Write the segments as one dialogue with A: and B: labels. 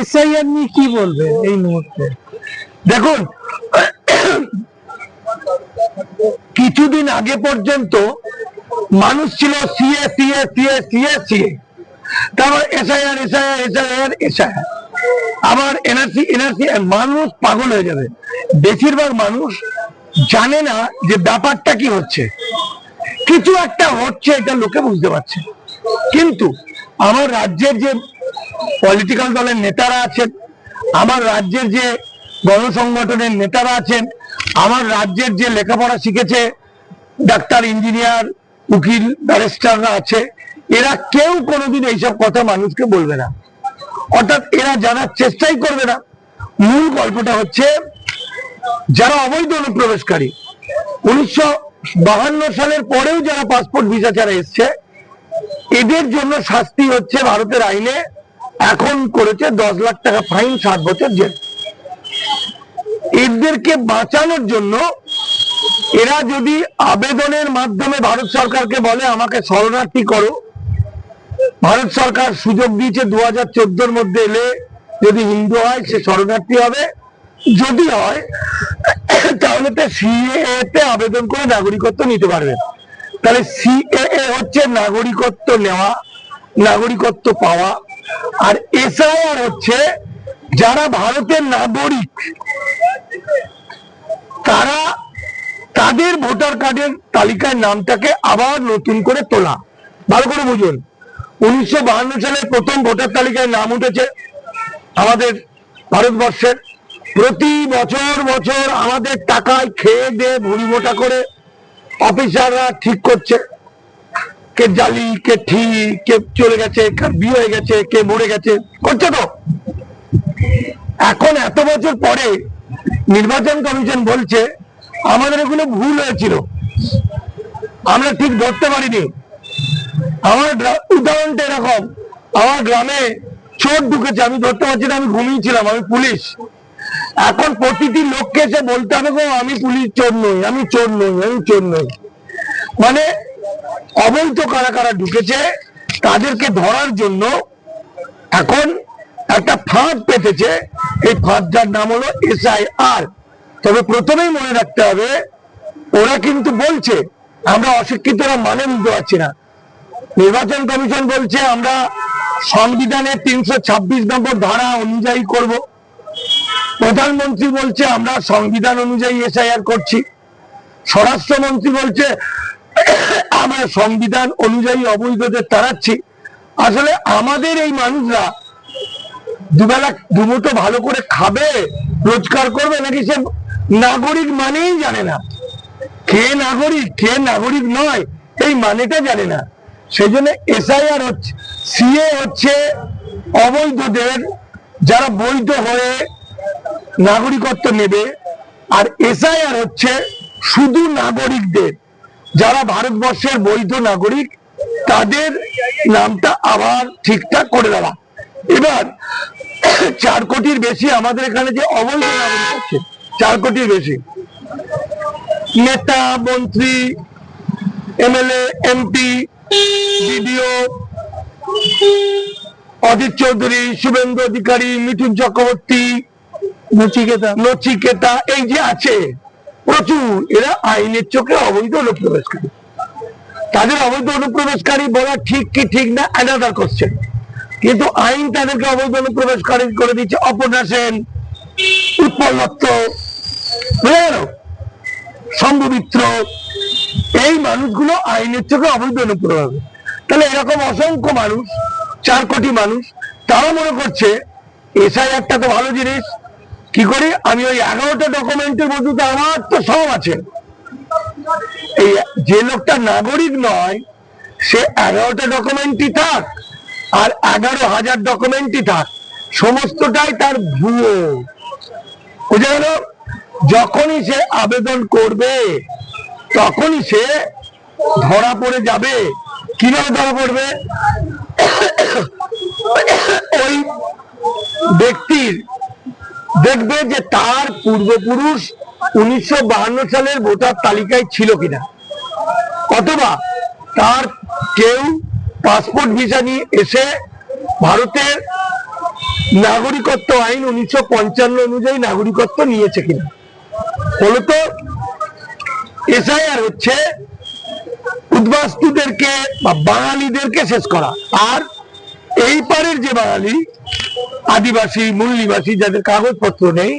A: SIR নিয়ে কি বলবেন এই মুহূর্তে?
B: দেখুন, কিছুদিন আগে পর্যন্ত মানুষ ছিল CA CA CA CA CA. তারপর এসআইআর এসআইআর এসআইআর এসআইআর। আবার এনআরসি এনআরসি মানুষ পাগল হয়ে যাবে। বেশিরভাগ মানুষ জানে না যে ব্যাপারটা কি হচ্ছে। কিছু একটা হচ্ছে, এটা লোকে বুঝতে পারছে। কিন্তু আমার রাজ্যের যে পলিটিক্যাল দলের নেতারা আছেন, আমার রাজ্যের যে গণসংগঠনের নেতারা আছেন, আমার রাজ্যের যে লেখাপড়া শিখেছে ডাক্তার, ইঞ্জিনিয়ার, উকিল, ব্যারিস্টাররা আছে, এরা কেউ কোনোদিন এইসব কথা মানুষকে বলবে না। অর্থাৎ এরা জানার চেষ্টাই করবে না। মূল গল্পটা হচ্ছে, যারা অবৈধ অনুপ্রবেশকারী, উনিশশো বাহান্ন সালের পরেও যারা পাসপোর্ট ভিসা ছাড়া এসছে, এদের জন্য শাস্তি হচ্ছে ভারতের আইনে এখন করেছে দশ লাখ টাকা ফাইন সাত বছর জেল। এদেরকে বাঁচানোর জন্য এরা যদি আবেদনের মাধ্যমে ভারত সরকারকে বলে, আমাকে শরণার্থী করো। ভারত সরকার সুযোগ দিয়েছে দু হাজার চোদ্দোর মধ্যে এলে যদি হিন্দু হয়, সে শরণার্থী হবে। যদি হয়, তাহলে তো সিএ তে আবেদন করে নাগরিকত্ব নিতে পারবে। তাহলে সিএ হচ্ছে নাগরিকত্ব নেওয়া, নাগরিকত্ব পাওয়া। আর এসআইআর হচ্ছে যারা ভারতের নাগরিক, তারা তাদের ভোটার কার্ডের তালিকার নামটাকে আবার নতুন করে তোলা। ভালো করে বুঝুন। উনিশশো সালে প্রথম ভোটার তালিকায় নাম উঠেছে আমাদের ভারতবর্ষের। প্রতি বছর বছর আমাদের টাকায় খেয়ে দিয়ে ভুড়ি মোটা করে অফিসাররা ঠিক করছে। কে জালি, কে ঠিক কে চলে গেছে, কার বিয়ে হয়ে গেছে, কে মরে গেছে, করছে তো। এখন এত বছর পরে নির্বাচন কমিশন বলছে, আমাদের এগুলো ভুল হয়েছিল। আমরা ঠিক ধরতে পারিনি। আমার উদাহরণটা এরকম, আমার গ্রামে চোর ঢুকেছে, আমি ধরতে পারছি না, আমি ঘুমিয়েছিলাম আমি পুলিশ। এখন প্রতিটি লোককে এসে বলতে হবে গো, আমি পুলিশ চোর নই, আমি চোর নই, আমি চোর নই। মানে অবৈধ কারা কারা ঢুকেছে তাদেরকে ধরার জন্য এখন একটা ফাঁদ পেতেছে। এই ফাঁদটার নাম হলো এসআইআর। তবে প্রথমেই মনে রাখতে হবে, ওরা কিন্তু বলছে, আমরা অশিক্ষিতরা মানে বুঝতে পারছি না। নির্বাচন কমিশন বলছে, আমরা সংবিধানের তিনশো ছাব্বিশ নম্বর ধারা অনুযায়ী করব। প্রধানমন্ত্রী বলছে, আমরা সংবিধান অনুযায়ী এসআইআর করছি। স্বরাষ্ট্রমন্ত্রী বলছে আমরা সংবিধান অনুযায়ী অবৈধদের তাড়াচ্ছি। আসলে আমাদের এই মানুষরা দুবেলা দুমুটো ভালো করে খাবে, রোজগার করবে নাকি সে নাগরিক মানেই জানে না। কে নাগরিক কে নাগরিক নয়, এই মানেটা জানে না। সেই জন্য এসআইআর হচ্ছে, সিএ হচ্ছে অবৈধদের যারা বৈধ হয়ে নাগরিকত্ব নেবে, আর এসআইআর হচ্ছে শুধু নাগরিকদের। যারা ভারতবর্ষের বৈধ নাগরিক তাদের নামটা আবার ঠিকঠাক করে দেওয়া। এবার চার কোটির বেশি আমাদের এখানে যে অবৈধ নাগরিক আছে চার কোটির বেশি। নেতা মন্ত্রী MLA MP BDO Ajit Chowdhury Suvendu Adhikari Mithun Chakraborty
A: Nachiketa.
B: Nachiketa এই যে আছে প্রচুর। এরা আইনের চোখে অবৈধ অনুপ্রবেশকারী। তাদের অবৈধ অনুপ্রবেশকারী বলা ঠিক কি ঠিক না অ্যানাদার কোশ্চেন কিন্তু আইন তাদেরকে অবৈধ অনুপ্রবেশকারী করে দিচ্ছে। অপর্ণা সেন, উৎপল দত্ত এই মানুষগুলো আইনের চোখে অবৈধ অনুপ্রবেশ। তাহলে এরকম অসংখ্য মানুষ, চার কোটি মানুষ তারা মনে করছে, এসআই একটা তো ভালো জিনিস কি করি? আমি ওই এগারোটা ডকুমেন্টের মধ্যে আমার তো সব আছে। এই যে লোকটা নাগরিক নয়, সে এগারোটা ডকুমেন্টই থাক আর এগারো হাজার ডকুমেন্টই থাক, সমস্তটাই তার ভুয়ো। বুঝে গেল? যখনই সে আবেদন করবে, তখনই সে ধরা পড়ে যাবে। কীভাবে ধরা পড়বে? ওই ব্যক্তির দেখবে যে তার পূর্বপুরুষ উনিশশো সালের ভোটার তালিকায় ছিল কিনা। অথবা তার কেউ পাসপোর্ট ভিসা নিয়ে এসে ভারতের নাগরিকত্ব আইন উনিশশো পঞ্চান্ন অনুযায়ী নাগরিকত্ব নিয়েছে কিনা। ফলত এসআইআর হচ্ছে উদ্বাস্তুদেরকে বা বাঙালিদেরকে শেষ করা। আর এই পারের যে বাঙালি আদিবাসী মূল নিবাসী যাদের কাগজপত্র নেই,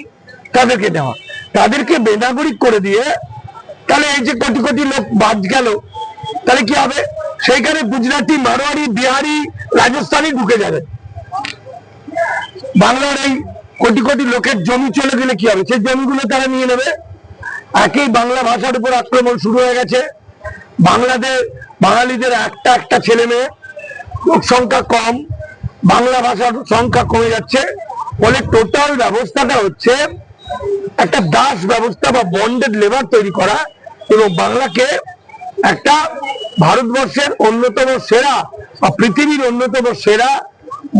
B: তাদেরকে নেওয়া। তাদেরকে বেনাগরিক করে দিয়ে, তাহলে এই যে কোটি কোটি লোক বাদ গেল, তাহলে কি হবে? সেইখানে গুজরাটি, মারোয়ারি, বিহারি, রাজস্থানি ঢুকে যাবে। বাংলার এই কোটি কোটি লোকের জমি চলে গেলে কি হবে? সেই জমিগুলো তারা নিয়ে নেবে। একই বাংলা ভাষার উপর আক্রমণ শুরু হয়ে গেছে। বাংলাদেশ বাঙালিদের একটা একটা ছেলে মেয়ে, লোক সংখ্যা কম। বাংলা ভাষার সংখ্যা কমে যাচ্ছে, ফলে টোটাল ব্যবস্থাটা হচ্ছে একটা দাস ব্যবস্থা বা বন্ডেড লেবার তৈরি করা এবং বাংলাকে একটা ভারতবর্ষের অন্যতম সেরা বা পৃথিবীর অন্যতম সেরা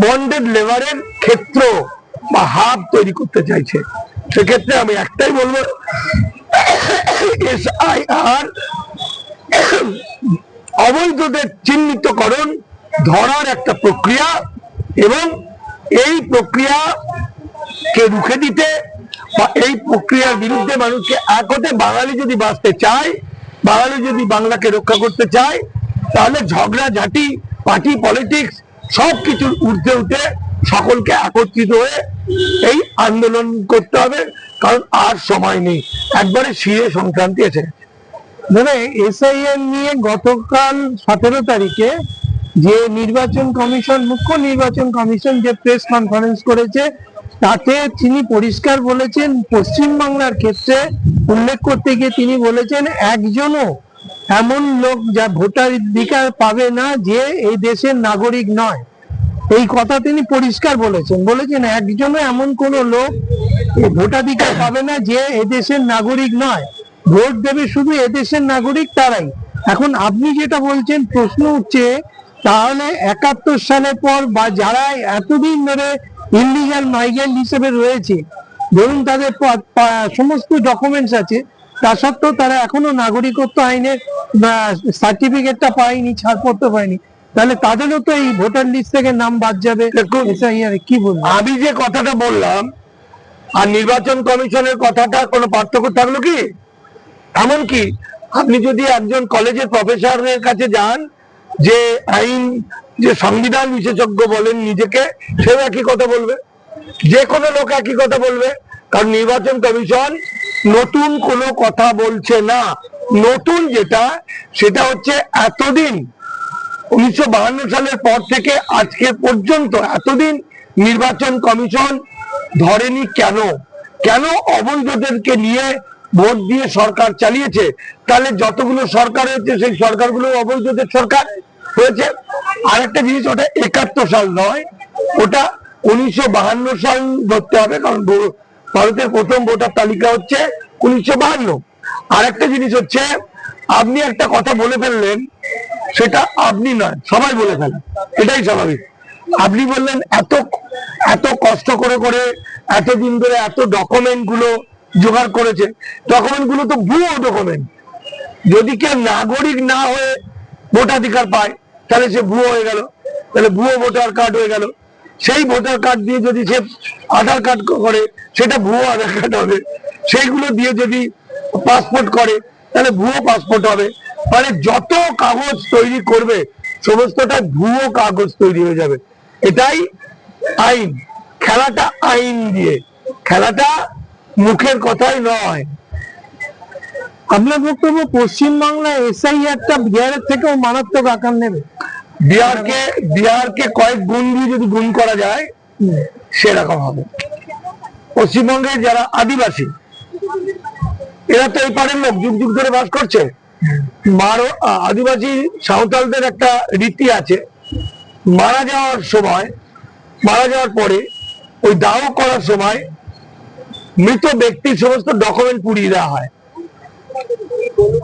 B: বন্ডেড লেবারের ক্ষেত্র বা হাব তৈরি করতে চাইছে। সেক্ষেত্রে আমি একটাই বলব এস আই আর অবৈধদের চিহ্নিতকরণ ধরার একটা প্রক্রিয়া এবং এই প্রক্রিয়া কে রুখে দিতে বা এই প্রক্রিয়ার বিরুদ্ধে মানুষকে এক হতে বাঙালি যদি বাঁচতে চায়, বাঙালি যদি বাংলাকে রক্ষা করতে চায়, তাহলে ঝগড়া ঝাঁটি পার্টি পলিটিক্স সব কিছুর ঊর্ধ্বে উঠে সকলকে একত্রিত হয়ে এই আন্দোলন করতে হবে, কারণ আর সময় নেই একবারে শিরে সংক্রান্তি এসে।
A: দাদা এসআইআর নিয়ে গতকাল সতেরো তারিখে যে নির্বাচন কমিশন, মুখ্য নির্বাচন কমিশন যে প্রেস কনফারেন্স করেছে, তাতে তিনি পরিষ্কার বলেছেন, পশ্চিমবাংলার ক্ষেত্রে উল্লেখ করতে গিয়ে তিনি বলেছেন, একজনও এমন লোক যা ভোটাধিকার পাবে না যে এই দেশের নাগরিক নয়। এই কথা তিনি পরিষ্কার বলেছেন। বলেছেন, একজনও এমন কোন লোক ভোটাধিকার পাবে না যে এদেশের নাগরিক নয়। ভোট দেবে শুধু এদেশের নাগরিক তারাই। এখন আপনি যেটা বলছেন, প্রশ্ন উঠছে তাহলে একাত্তর সালের পর বা যারা এতদিন ধরে ইলিগাল মাইগ্রেন্ট হিসেবে রয়েছে ধরুন তাদের সমস্ত ডকুমেন্টস আছে তা সত্ত্বেও তারা এখনও নাগরিকত্ব আইনের সার্টিফিকেটটা পায়নি ছাড়পত্র পায়নি। তাহলে তাদেরও তো এই ভোটার লিস্ট থেকে নাম বাদ যাবে। কি বলব?
B: আমি যে কথাটা বললাম আর নির্বাচন কমিশনের কথাটা কোনো পার্থক্য থাকল কি? এমনকি আপনি যদি একজন কলেজের প্রফেসরের কাছে যান যে আইন, যে সংবিধান বিশেষজ্ঞ বলেন নিজেকে, সেও একই কথা বলবে। যে কোনো লোক একই কথা বলবে। কারণ নির্বাচন কমিশন নতুন কোনো কথা বলছে না। নতুন যেটা, সেটা হচ্ছে এতদিন, উনিশশো সালের পর থেকে আজকে পর্যন্ত এতদিন নির্বাচন কমিশন ধরেনি কেন? কেন অবৈধদেরকে নিয়ে ভোট দিয়ে সরকার চালিয়েছে? তাহলে যতগুলো সরকার হয়েছে, সেই সরকারগুলো অবৈধদের সরকার। হয়েছে। আরেকটা জিনিস, ওটা একাত্তর সাল নয়, ওটা উনিশশো সাল ধরতে হবে, কারণ ভারতের প্রথম ভোটার তালিকা হচ্ছে উনিশশো বাহান্ন। আর একটা জিনিস হচ্ছে, আপনি একটা কথা বলে ফেললেন, সেটা আপনি নয়, সবাই বলে ফেলেন এটাই স্বাভাবিক। আপনি বললেন, এত এত কষ্ট করে করে, এতদিন ধরে এত ডকুমেন্টগুলো জোগাড় করেছে ডকুমেন্টগুলো তো ভুয়ো ডকুমেন্ট। যদি কেউ নাগরিক না হয়ে ভোটাধিকার পায় তাহলে সে ভুয়ো হয়ে গেল। তাহলে ভুয়ো ভোটার কার্ড হয়ে গেল। সেই ভোটার কার্ড দিয়ে যদি সে আধার কার্ড করে, সেটা ভুয়ো আধার কার্ড হবে। সেইগুলো দিয়ে যদি পাসপোর্ট করে, তাহলে ভুয়ো পাসপোর্ট হবে। মানে যত কাগজ তৈরি করবে, সমস্তটা ভুয়ো কাগজ তৈরি হয়ে যাবে। এটাই আইন। খেলাটা আইন দিয়ে। খেলাটা মুখের কথাই নয়।
A: আপনার বক্তব্য পশ্চিমবাংলা এসআইআরটা বিহারের থেকেও মারাত্মক আকার নেবে।
B: বিহারকে বিহারকে কয়েক গুণ দিয়ে যদি গুণ করা যায়, সেরকম হবে। পশ্চিমবঙ্গের যারা আদিবাসী, এরা তো এই পারের লোক, যুগ যুগ ধরে বাস করছে। মারো আদিবাসী সাঁওতালদের একটা রীতি আছে, মারা যাওয়ার সময়, মারা যাওয়ার পরে ওই দাহ করার সময় মৃত ব্যক্তির সমস্ত ডকুমেন্ট পুড়িয়ে দেওয়া হয়।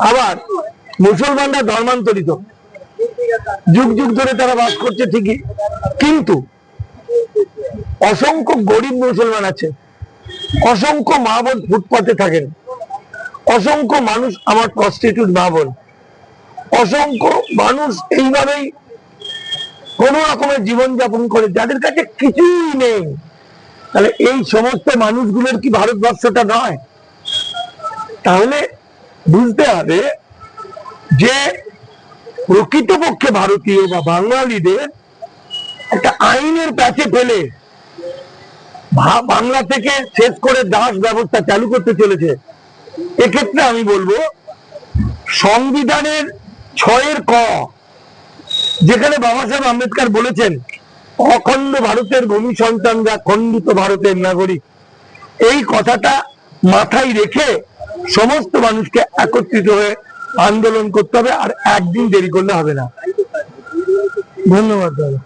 B: আবার মুসলমানরা ধর্মান্তরিত। যুগ যুগ ধরে তারা বাস করছে ঠিকই, কিন্তু অসংখ্য গরিব মুসলমান আছে, অসংখ্য মা বোন ফুটপাতে থাকেন, অসংখ্য মানুষ আমার প্রস্টিটিউট মা বোন, অসংখ্য মানুষ এইভাবেই কোন রকমের জীবনযাপন করে, যাদের কাছে কিছুই নেই। তাহলে এই সমস্ত মানুষগুলোর কি ভারতবর্ষটা নয়? তাহলে বুঝতে হবে যে প্রকৃতপক্ষে ভারতীয় বা বাঙালিদের একটা আইনের কাছে ফেলে বাংলা থেকে শেষ করে দাস ব্যবস্থা চালু করতে চলেছে। এক্ষেত্রে আমি বলব, সংবিধানের ছয়ের ক, যেখানে বাবা সাহেব আম্বেদকর বলেছেন, অখণ্ড ভারতের ভূমি সন্তানরা খণ্ডিত ভারতের নাগরিক। এই কথাটা মাথায় রেখে সমস্ত মানুষকে একত্রিত হয়ে আন্দোলন করতে হবে আর একদিন দেরি করলে হবে না।
A: ধন্যবাদ দাদা।